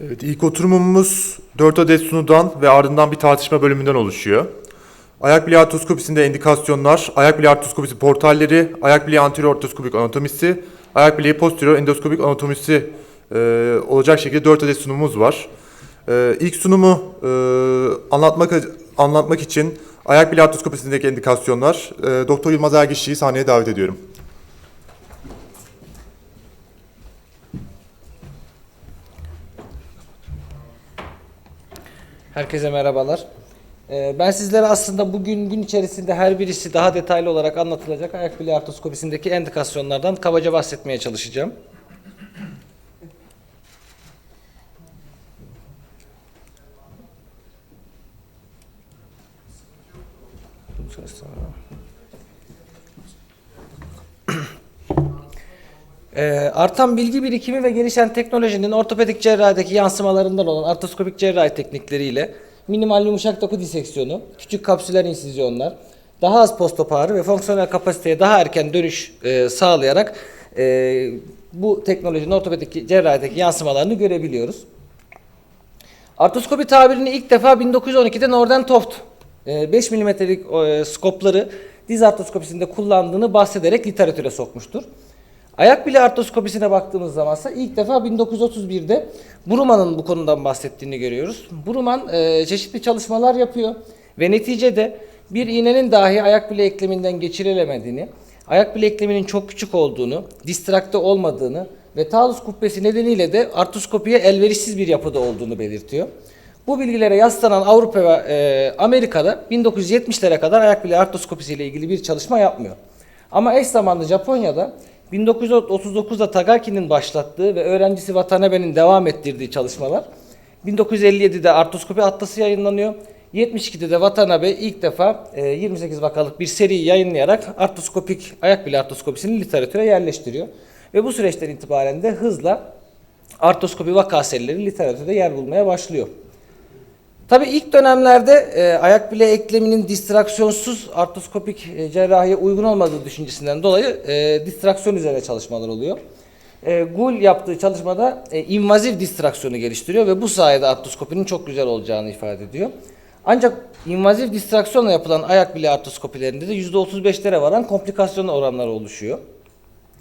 Evet, ilk oturumumuz 4 adet sunudan ve ardından bir tartışma bölümünden oluşuyor. Ayak bileği artroskopisinde indikasyonlar, ayak bileği artroskopisi portalleri, ayak bileği anterior artroskopik anatomisi, ayak bileği posterior endoskopik anatomisi e, olacak şekilde 4 adet sunumumuz var. E, ilk sunumu e, anlatmak anlatmak için ayak bileği artroskopisindeki indikasyonlar, e, Doktor Yılmaz Ergişçi'yi sahneye davet ediyorum. Herkese merhabalar. Ee, Ben sizlere aslında bugün gün içerisinde her birisi daha detaylı olarak anlatılacak ayak bileği artroskopisindeki endikasyonlardan kabaca bahsetmeye çalışacağım. Ee, artan bilgi birikimi ve gelişen teknolojinin ortopedik cerrahideki yansımalarından olan artroskopik cerrahi teknikleriyle minimal yumuşak doku diseksiyonu, küçük kapsüler insizyonlar, daha az postop ağrı ve fonksiyonel kapasiteye daha erken dönüş e, sağlayarak e, bu teknolojinin ortopedik cerrahideki yansımalarını görebiliyoruz. Artroskopi tabirini ilk defa 1912'de Norden Toft 5 mm'lik e, skopları diz artroskopisinde kullandığını bahsederek literatüre sokmuştur. Ayak bile artroskopisine baktığımız zamansa ilk defa 1931'de Burumann'ın bu konudan bahsettiğini görüyoruz. Burumman e, çeşitli çalışmalar yapıyor ve neticede bir iğnenin dahi ayak bile ekleminden geçirilemediğini, ayak bile ekleminin çok küçük olduğunu, distrakte olmadığını ve talus kubbesi nedeniyle de artroskopiye elverişsiz bir yapıda olduğunu belirtiyor. Bu bilgilere yaslanan Avrupa ve e, Amerika'da 1970'lere kadar ayak bileği artroskopisi ile ilgili bir çalışma yapmıyor. Ama eş zamanlı Japonya'da 1939'da Tagaki'nin başlattığı ve öğrencisi Watanabe'nin devam ettirdiği çalışmalar 1957'de artroskopi atlası yayınlanıyor. 72'de de Watanabe ilk defa e, 28 vakalık bir seri yayınlayarak artroskopik ayak bileği artroskopisini literatüre yerleştiriyor. Ve bu süreçten itibaren de hızla artroskopi vaka serileri literatürde yer bulmaya başlıyor. Tabii ilk dönemlerde e, ayak bileği ekleminin distraksiyonsuz artroskopik e, cerrahiye uygun olmadığı düşüncesinden dolayı e, distraksiyon üzerine çalışmalar oluyor. E, Gul yaptığı çalışmada e, invaziv distraksiyonu geliştiriyor ve bu sayede artroskopinin çok güzel olacağını ifade ediyor. Ancak invaziv distraksiyonla yapılan ayak bileği artroskopilerinde de %35'lere varan komplikasyon oranları oluşuyor.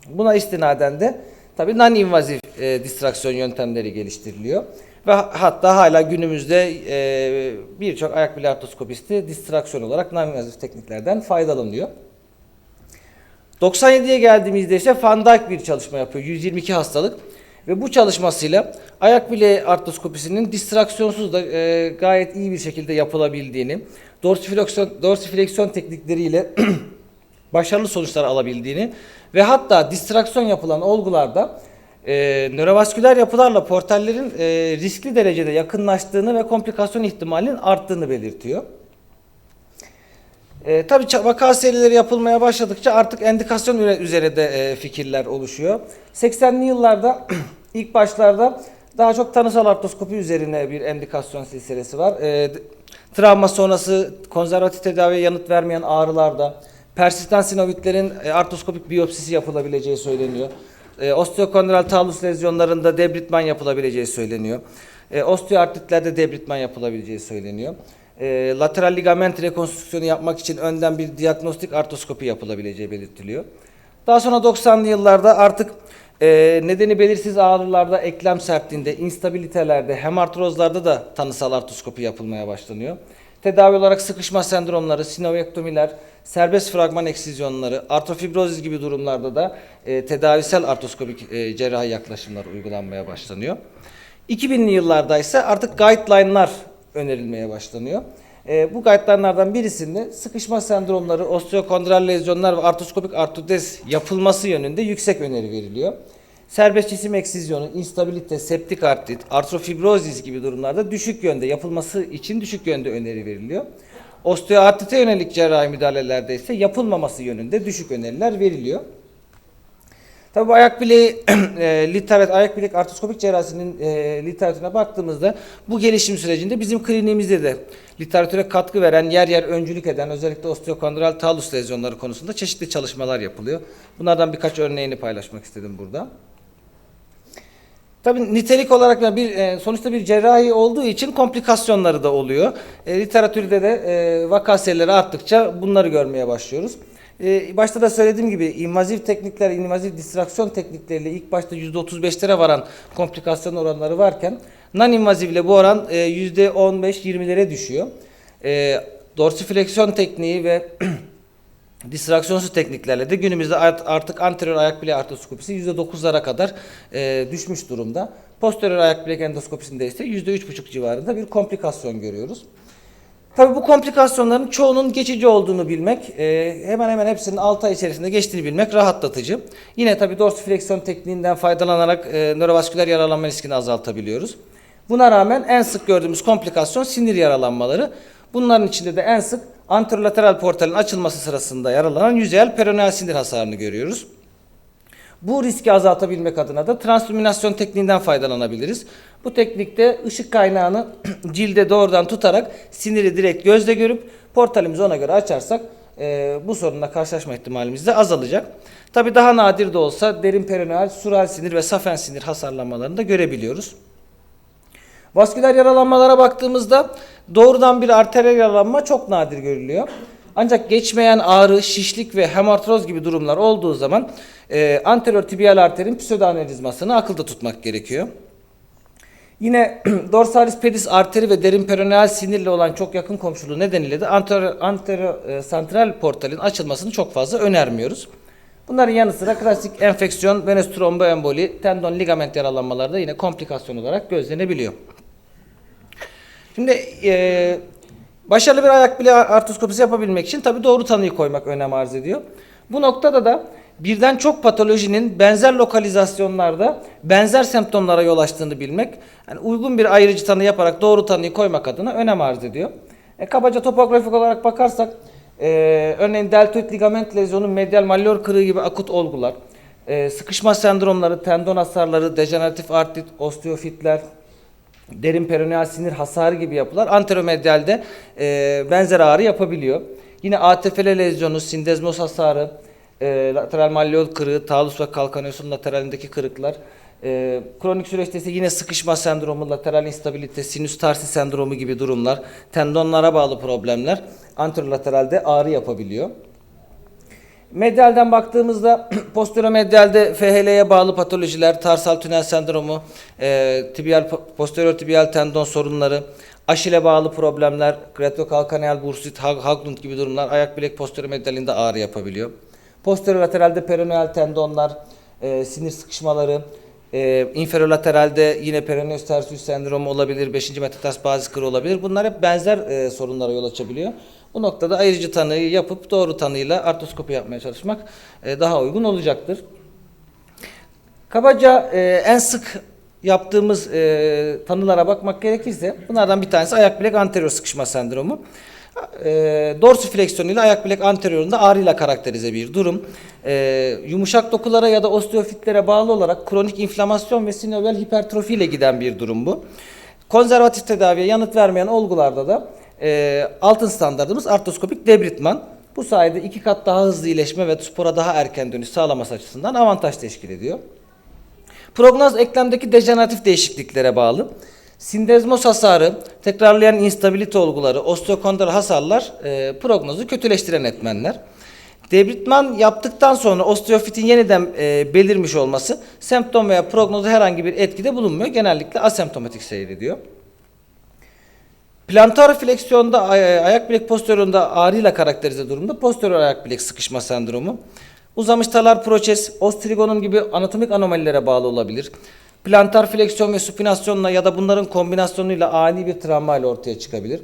Buna istinaden de tabii non-invazif e, distraksiyon yöntemleri geliştiriliyor. Ve hatta hala günümüzde e, birçok ayak bileği artroskopisti distraksiyon olarak non-invazif tekniklerden faydalanıyor. 97'ye geldiğimizde ise Van Dijk bir çalışma yapıyor. 122 hastalık. Ve bu çalışmasıyla ayak bileği artroskopisinin distraksiyonsuz da e, gayet iyi bir şekilde yapılabildiğini, dorsifleksiyon, dorsifleksiyon teknikleriyle başarılı sonuçlar alabildiğini ve hatta distraksiyon yapılan olgularda e, nörovasküler yapılarla portallerin e, riskli derecede yakınlaştığını ve komplikasyon ihtimalinin arttığını belirtiyor. E, tabii vaka serileri yapılmaya başladıkça artık endikasyon üzerine de e, fikirler oluşuyor. 80'li yıllarda ilk başlarda daha çok tanısal artroskopi üzerine bir endikasyon silsilesi var. E, travma sonrası konservatif tedaviye yanıt vermeyen ağrılarda, persistent sinovitlerin e, artroskopik biyopsisi yapılabileceği söyleniyor. E, osteokondral talus lezyonlarında debritman yapılabileceği söyleniyor. E, osteoartritlerde debritman yapılabileceği söyleniyor. E, lateral ligament rekonstrüksiyonu yapmak için önden bir diagnostik artroskopi yapılabileceği belirtiliyor. Daha sonra 90'lı yıllarda artık e, nedeni belirsiz ağrılarda, eklem sertliğinde, instabilitelerde, hemartrozlarda da tanısal artroskopi yapılmaya başlanıyor. Tedavi olarak sıkışma sendromları, sinovektomiler, serbest fragman eksizyonları, artrofibrozis gibi durumlarda da e, tedavisel artroskopik e, cerrahi yaklaşımlar uygulanmaya başlanıyor. 2000'li yıllarda ise artık guideline'lar önerilmeye başlanıyor. E, bu guideline'lardan birisinde sıkışma sendromları, osteokondral lezyonlar ve artroskopik artrodez yapılması yönünde yüksek öneri veriliyor. Serbest cisim eksizyonu, instabilite, septik artrit, artrofibrozis gibi durumlarda düşük yönde yapılması için düşük yönde öneri veriliyor. Osteoartrite yönelik cerrahi müdahalelerde ise yapılmaması yönünde düşük öneriler veriliyor. Tabi ayak bileği e, literat, ayak bilek artroskopik cerrahisinin e, literatürüne baktığımızda bu gelişim sürecinde bizim kliniğimizde de literatüre katkı veren, yer yer öncülük eden özellikle osteokondral talus lezyonları konusunda çeşitli çalışmalar yapılıyor. Bunlardan birkaç örneğini paylaşmak istedim burada. Tabii nitelik olarak da bir e, sonuçta bir cerrahi olduğu için komplikasyonları da oluyor. E, literatürde de e, vaka sayıları arttıkça bunları görmeye başlıyoruz. E, başta da söylediğim gibi invazif teknikler, invazif distraksiyon teknikleriyle ilk başta %35'lere varan komplikasyon oranları varken non-invazif ile bu oran e, %15-20'lere düşüyor. E, dorsifleksiyon tekniği ve distraksiyonsuz tekniklerle de günümüzde art- artık anterior ayak bileği artroskopisi %9'lara kadar e, düşmüş durumda. Posterior ayak bilek endoskopisinde ise %3,5 civarında bir komplikasyon görüyoruz. Tabii bu komplikasyonların çoğunun geçici olduğunu bilmek, e, hemen hemen hepsinin 6 ay içerisinde geçtiğini bilmek rahatlatıcı. Yine tabii dorsifleksiyon tekniğinden faydalanarak e, nörovasküler yaralanma riskini azaltabiliyoruz. Buna rağmen en sık gördüğümüz komplikasyon sinir yaralanmaları. Bunların içinde de en sık anterolateral portalin açılması sırasında yaralanan yüzeyel peroneal sinir hasarını görüyoruz. Bu riski azaltabilmek adına da translüminasyon tekniğinden faydalanabiliriz. Bu teknikte ışık kaynağını cilde doğrudan tutarak siniri direkt gözle görüp portalimizi ona göre açarsak e, bu sorunla karşılaşma ihtimalimiz de azalacak. Tabi daha nadir de olsa derin peroneal, sural sinir ve safen sinir hasarlanmalarını da görebiliyoruz. Vasküler yaralanmalara baktığımızda doğrudan bir arteriyel yaralanma çok nadir görülüyor. Ancak geçmeyen ağrı, şişlik ve hemartroz gibi durumlar olduğu zaman e, anterior tibial arterin pseudoanevrizmasını akılda tutmak gerekiyor. Yine dorsalis pedis arteri ve derin peroneal sinirle olan çok yakın komşuluğu nedeniyle de anterior e, portalin açılmasını çok fazla önermiyoruz. Bunların yanı sıra klasik enfeksiyon, venöz tromboemboli, tendon ligament yaralanmaları da yine komplikasyon olarak gözlenebiliyor. Şimdi e, başarılı bir ayak bileği artroskopisi yapabilmek için tabii doğru tanıyı koymak önem arz ediyor. Bu noktada da birden çok patolojinin benzer lokalizasyonlarda benzer semptomlara yol açtığını bilmek, yani uygun bir ayrıcı tanı yaparak doğru tanıyı koymak adına önem arz ediyor. E, kabaca topografik olarak bakarsak, e, örneğin deltoid ligament lezyonu, medial malleol kırığı gibi akut olgular, e, sıkışma sendromları, tendon hasarları, dejeneratif artrit, osteofitler, derin peroneal sinir hasarı gibi yapılar anteromedialde e, benzer ağrı yapabiliyor. Yine ATFL lezyonu, sindezmoz hasarı, e, lateral malleol kırığı, talus ve kalkaneosun lateralindeki kırıklar, e, kronik süreçte ise yine sıkışma sendromu, lateral instabilite, sinüs tarsi sendromu gibi durumlar, tendonlara bağlı problemler anterolateralde ağrı yapabiliyor. Medyalden baktığımızda posteromedialde FHL'ye bağlı patolojiler, tarsal tünel sendromu, e, tibial posterior tibial tendon sorunları, aşile bağlı problemler, retrokalkaneal bursit, Hag- Haglund gibi durumlar ayak bilek posteromedialinde ağrı yapabiliyor. Posterolateralde peroneal tendonlar, e, sinir sıkışmaları, e, inferolateralde yine peroneus tertius sendromu olabilir, 5. metastaz bazı kırı olabilir. Bunlar hep benzer e, sorunlara yol açabiliyor. Bu noktada ayrıcı tanıyı yapıp doğru tanıyla artroskopi yapmaya çalışmak e, daha uygun olacaktır. Kabaca e, en sık yaptığımız e, tanılara bakmak gerekirse bunlardan bir tanesi ayak bilek anterior sıkışma sendromu. E, dorsifleksiyon ile ayak bilek anteriorunda ağrıyla karakterize bir durum. E, yumuşak dokulara ya da osteofitlere bağlı olarak kronik inflamasyon ve sinovial hipertrofi ile giden bir durum bu. Konservatif tedaviye yanıt vermeyen olgularda da e, altın standartımız artroskopik debritman. Bu sayede iki kat daha hızlı iyileşme ve spora daha erken dönüş sağlaması açısından avantaj teşkil ediyor. Prognoz eklemdeki dejeneratif değişikliklere bağlı. Sindezmoz hasarı, tekrarlayan instabilite olguları, osteokondral hasarlar e, prognozu kötüleştiren etmenler. Debritman yaptıktan sonra osteofitin yeniden e, belirmiş olması semptom veya prognozda herhangi bir etkide bulunmuyor. Genellikle asemptomatik seyrediyor. Plantar fleksiyonda ay- ayak bilek posteriorunda ağrıyla karakterize durumda posterior ayak bilek sıkışma sendromu. Uzamış talar proçes, ostrigonum gibi anatomik anomalilere bağlı olabilir. Plantar fleksiyon ve supinasyonla ya da bunların kombinasyonuyla ani bir travmayla ortaya çıkabilir.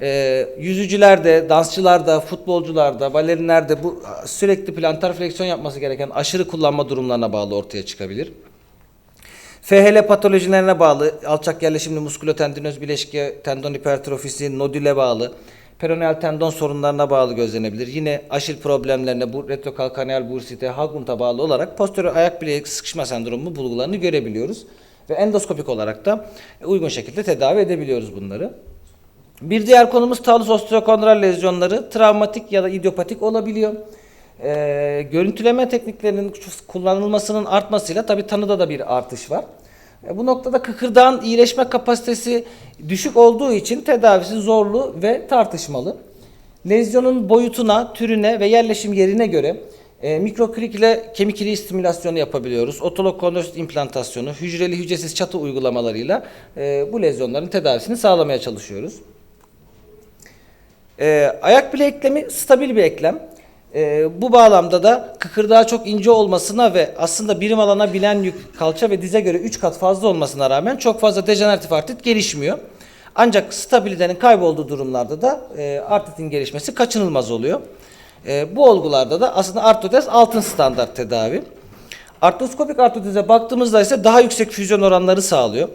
Ee, yüzücülerde, dansçılarda, futbolcularda, balerinlerde bu sürekli plantar fleksiyon yapması gereken aşırı kullanma durumlarına bağlı ortaya çıkabilir. FHL patolojilerine bağlı alçak yerleşimli muskülotendinöz bileşke tendon hipertrofisi, nodüle bağlı, peroneal tendon sorunlarına bağlı gözlenebilir. Yine aşil problemlerine, bu retrokalkaneal bursite, Haglund'a bağlı olarak posterior ayak bileği sıkışma sendromu bulgularını görebiliyoruz. Ve endoskopik olarak da uygun şekilde tedavi edebiliyoruz bunları. Bir diğer konumuz talus osteokondral lezyonları travmatik ya da idiopatik olabiliyor. Ee, görüntüleme tekniklerinin kullanılmasının artmasıyla tabi tanıda da bir artış var. E, Bu noktada kıkırdağın iyileşme kapasitesi düşük olduğu için tedavisi zorlu ve tartışmalı. Lezyonun boyutuna, türüne ve yerleşim yerine göre e, mikroklik ile kemik iliği stimülasyonu yapabiliyoruz. Otolog kondrosit implantasyonu, hücreli hücresiz çatı uygulamalarıyla e, bu lezyonların tedavisini sağlamaya çalışıyoruz. E, ayak bile eklemi stabil bir eklem. E, bu bağlamda da kıkırdağı çok ince olmasına ve aslında birim alana bilen yük kalça ve dize göre 3 kat fazla olmasına rağmen çok fazla dejeneratif artrit gelişmiyor. Ancak stabilitenin kaybolduğu durumlarda da e, artritin gelişmesi kaçınılmaz oluyor. E, bu olgularda da aslında artrodez altın standart tedavi. Artroskopik artrodeze baktığımızda ise daha yüksek füzyon oranları sağlıyor.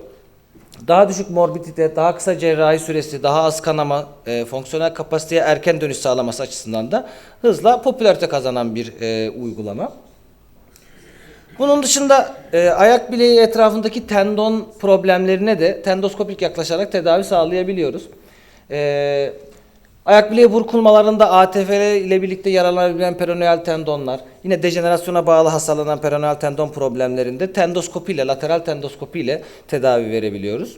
Daha düşük morbidite, daha kısa cerrahi süresi, daha az kanama, e, fonksiyonel kapasiteye erken dönüş sağlaması açısından da hızla popülarite kazanan bir e, uygulama. Bunun dışında e, ayak bileği etrafındaki tendon problemlerine de tendoskopik yaklaşarak tedavi sağlayabiliyoruz. E, ayak bileği burkulmalarında ATFL ile birlikte yaralanabilen peroneal tendonlar, yine dejenerasyona bağlı hasarlanan peroneal tendon problemlerinde tendoskopi ile, lateral tendoskopi ile tedavi verebiliyoruz.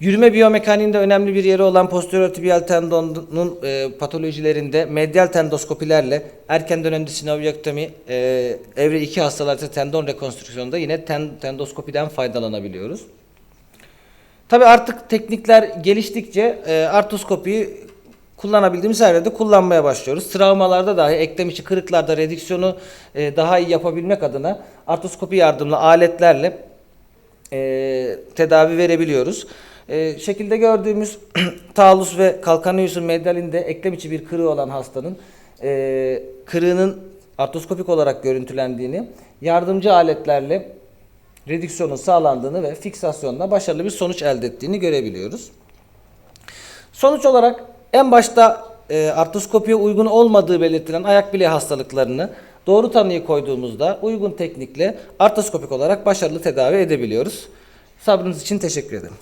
Yürüme biyomekaniğinde önemli bir yeri olan posterior tibial tendonun e, patolojilerinde medyal tendoskopilerle erken dönemde sinovektomi, e, evre 2 hastalarda tendon rekonstrüksiyonunda yine ten, tendoskopiden faydalanabiliyoruz. Tabi artık teknikler geliştikçe e, artroskopiyi kullanabildiğimiz her yerde kullanmaya başlıyoruz. Travmalarda dahi eklem içi kırıklarda redüksiyonu e, daha iyi yapabilmek adına artroskopi yardımlı aletlerle e, tedavi verebiliyoruz. E, şekilde gördüğümüz talus ve kalkaneus'un medyalinde eklem içi bir kırığı olan hastanın e, kırığının artroskopik olarak görüntülendiğini, yardımcı aletlerle redüksiyonun sağlandığını ve fiksasyonla başarılı bir sonuç elde ettiğini görebiliyoruz. Sonuç olarak en başta e, artroskopiye uygun olmadığı belirtilen ayak bileği hastalıklarını doğru tanıyı koyduğumuzda uygun teknikle artroskopik olarak başarılı tedavi edebiliyoruz. Sabrınız için teşekkür ederim.